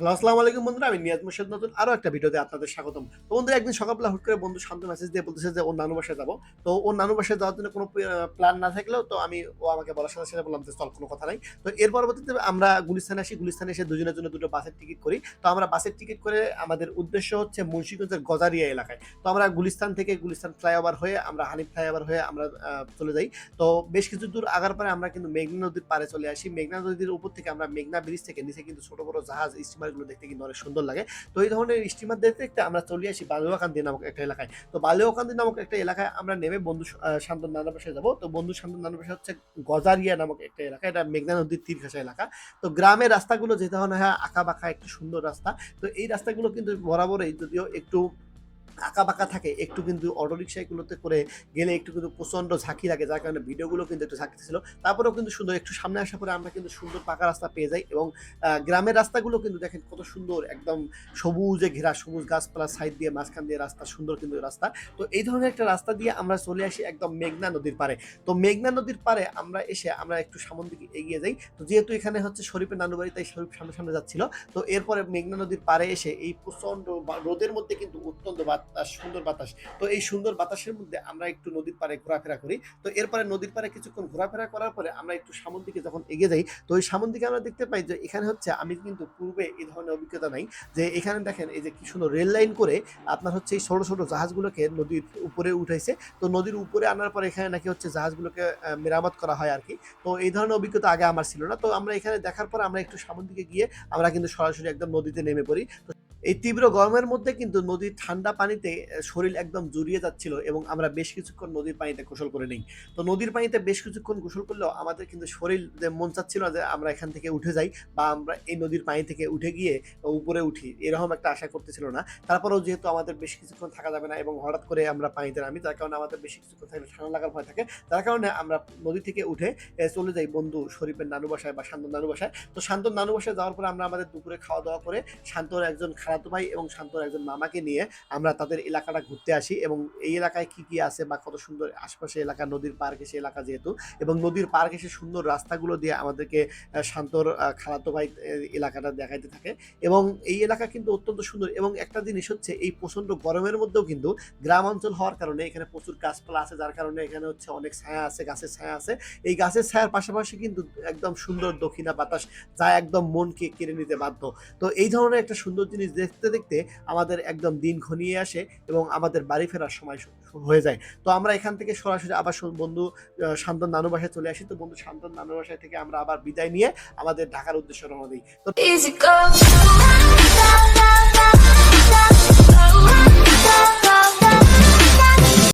Hello, আসসালামু আলাইকুম বন্ধুরা, আমি নিয়াজ মুর্শিদ নতুন আরও একটা ভিডিওতে আপনাদের স্বাগতম। তো বন্ধুরা, একদিন সকালবেলা হুট করে বন্ধু শান্ত মেসেজ দিয়ে বলতেছে যে, ওর নানু বাসায় যাব। তো ওর নানু বাসায় যাওয়ার জন্য কোনো প্ল্যান না থাকলেও তো আমি, ও আমাকে বলার সাথে সাথে বললাম যে, চল, কোনো কথা নাই। তো এর পরবর্তীতে আমরা গুলিস্তানে আসি, গুলিস্তানে এসে দুজনের জন্য দুটো বাসের টিকিট করি। তো আমরা বাসের টিকিট করে আমাদের উদ্দেশ্য হচ্ছে মুন্সিগঞ্জের গজারিয়া এলাকায়। তো আমরা গুলিস্তান থেকে গুলিস্তান ফ্লাইওভার হয়ে আমরা হানিফ ফ্লাইওভার হয়ে আমরা চলে যাই। তো বেশ কিছু দূর আগার পরে আমরা কিন্তু মেঘনা নদীর পাড়ে চলে আসি। মেঘনা নদীর উপর থেকে আমরা মেঘনা ব্রিজ থেকে নিচে কিন্তু ছোট বড় জাহাজ স্টিমারগুলো দেখতে কিন্তু অনেক সুন্দর লাগে। তো এই ধরনের স্টিমার দেখতে দেখতে আমরা চলে আসি বালুয়াকান্দি নামক একটা এলাকায়। তো বালুয়াকান্দি নামক একটা এলাকায় আমরা নেমে বন্ধু শান্ত নানা পাশে যাব। তো বন্ধু শান্তন নানা পাশে হচ্ছে গজারিয়া নামক একটা এলাকা। এটা মেঘনা নদীর তীর ঘাসা এলাকা। তো গ্রামের রাস্তাগুলো যেতে হয় হ্যাঁ আঁকা বাঁকা একটু সুন্দর রাস্তা। তো এই রাস্তাগুলো কিন্তু বরাবরই যদিও একটু আঁকা বাঁকা থাকে, একটু কিন্তু অটো রিক্সাগুলোতে করে গেলে একটু কিন্তু প্রচণ্ড ঝাঁকি লাগে, যার কারণে ভিডিওগুলো কিন্তু একটু ঝাঁকি ছিল তারপরেও কিন্তু সুন্দর, একটু সামনে আসার পরে আমরা কিন্তু সুন্দর পাকা রাস্তা পেয়ে যাই এবং গ্রামের রাস্তাগুলো কিন্তু দেখেন কত সুন্দর, একদম সবুজে ঘেরা, সবুজ গাছপালা সাইড দিয়ে মাঝখান দিয়ে রাস্তা, সুন্দর কিন্তু রাস্তা। তো এই ধরনের একটা রাস্তা দিয়ে আমরা চলে আসি একদম মেঘনা নদীর পারে তো মেঘনা নদীর পারে আমরা এসে আমরা একটু সামন দিকে এগিয়ে যাই। তো যেহেতু এখানে হচ্ছে শরীফের নানু বাড়ি, তাই শরীফ সামনে সামনে যাচ্ছিল। তো এরপরে মেঘনা নদীর পারে এসে এই প্রচণ্ড বা- রোদের মধ্যে কিন্তু অত্যন্ত বাতাস, সুন্দর বাতাস। তো এই সুন্দর বাতাসের মধ্যে আমরা একটু নদীর পাড়ে ঘোরাফেরা করি। তো এরপরে নদীর পাড়ে কিছুক্ষণ ঘোরাফেরা করার পরে আমরা একটু সামন দিকে যখন এগিয়ে যাই, তো ওই সামন দিকে আমরা দেখতে পাই যে এখানে হচ্ছে আমি কিন্তু পূর্বে এই ধরনের অভিজ্ঞতা নাই, যে এখানে দেখেন এই যে কি সুন্দর রেল লাইন করে আপনার হচ্ছে এই ছোট ছোট জাহাজগুলোকে নদীর উপরে উঠাইছে। তো নদীর উপরে আনার পর এখানে নাকি হচ্ছে জাহাজগুলোকে মেরামত করা হয় আর কি তো এই ধরনের অভিজ্ঞতা আগে আমার ছিল না। তো আমরা এখানে দেখার পর আমরা একটু সামন দিকে গিয়ে আমরা কিন্তু সরাসরি একদম নদীতে নেমে পড়ি। তো এই তীব্র গরমের মধ্যে কিন্তু নদীর ঠান্ডা পানিতে শরীর একদম জুড়িয়ে যাচ্ছিল এবং আমরা বেশ কিছুক্ষণ নদীর পানিতে গোসল করে নিই। তো নদীর পানিতে বেশ কিছুক্ষণ গোসল করলেও আমাদের কিন্তু শরীর যে মন চাচ্ছিল যে আমরা এখান থেকে উঠে যাই বা আমরা এই নদীর পানি থেকে উঠে গিয়ে উপরে উঠি, এরকম একটা আশা করতেছিল না। তারপরেও যেহেতু আমাদের বেশ কিছুক্ষণ থাকা যাবে না এবং হঠাৎ করে আমরা পানিতে নামি তার কারণে আমাদের বেশি কিছুক্ষণ থাকলে ঠান্ডা লাগার ভয় থাকে তার কারণে আমরা নদী থেকে উঠে চলে যাই বন্ধু শরীফের নানু বাসায় বা শান্তর নানু বাসায়। তো শান্তর নানু বাসায় যাওয়ার পরে আমরা আমাদের দুপুরে খাওয়া দাওয়া করে শান্তর একজন খালাতো ভাই এবং শান্তর একজন মামাকে নিয়ে আমরা তাদের এলাকাটা ঘুরতে আসি এবং এই এলাকায় কি কি আছে বা কত সুন্দর আশপাশে এলাকা, নদীর পার্ক এসে এলাকা যেহেতু এবং নদীর পার্ক এসে সুন্দর রাস্তাগুলো দিয়ে আমাদেরকে শান্তর খালাতো ভাই এলাকাটা দেখাইতে থাকে এবং এই এলাকা কিন্তু অত্যন্ত সুন্দর এবং একটা জিনিস হচ্ছে এই প্রচণ্ড গরমের মধ্যেও কিন্তু গ্রাম অঞ্চল হওয়ার কারণে এখানে প্রচুর গাছপালা আছে যার কারণে এখানে হচ্ছে অনেক ছায়া আছে, গাছের ছায়া আছে। এই গাছের ছায়ার পাশাপাশি কিন্তু একদম সুন্দর দক্ষিণা বাতাস যা একদম মনকে কেড়ে নিতে বাধ্য। তো এই ধরনের একটা সুন্দর জিনিস দেখতে দেখতে আমাদের একদম দিন ঘনিয়ে আসে এবং আমাদের বাড়ি ফেরার সময় হয়ে যায় তো আমরা এখান থেকে সরাসরি আবার বন্ধু শান্তন নানু বাসায় চলে আসি তো বন্ধু শান্তন নানু বাসায় থেকে আমরা আবার বিদায় নিয়ে আমাদের ঢাকার উদ্দেশ্য রওনা দিই তো.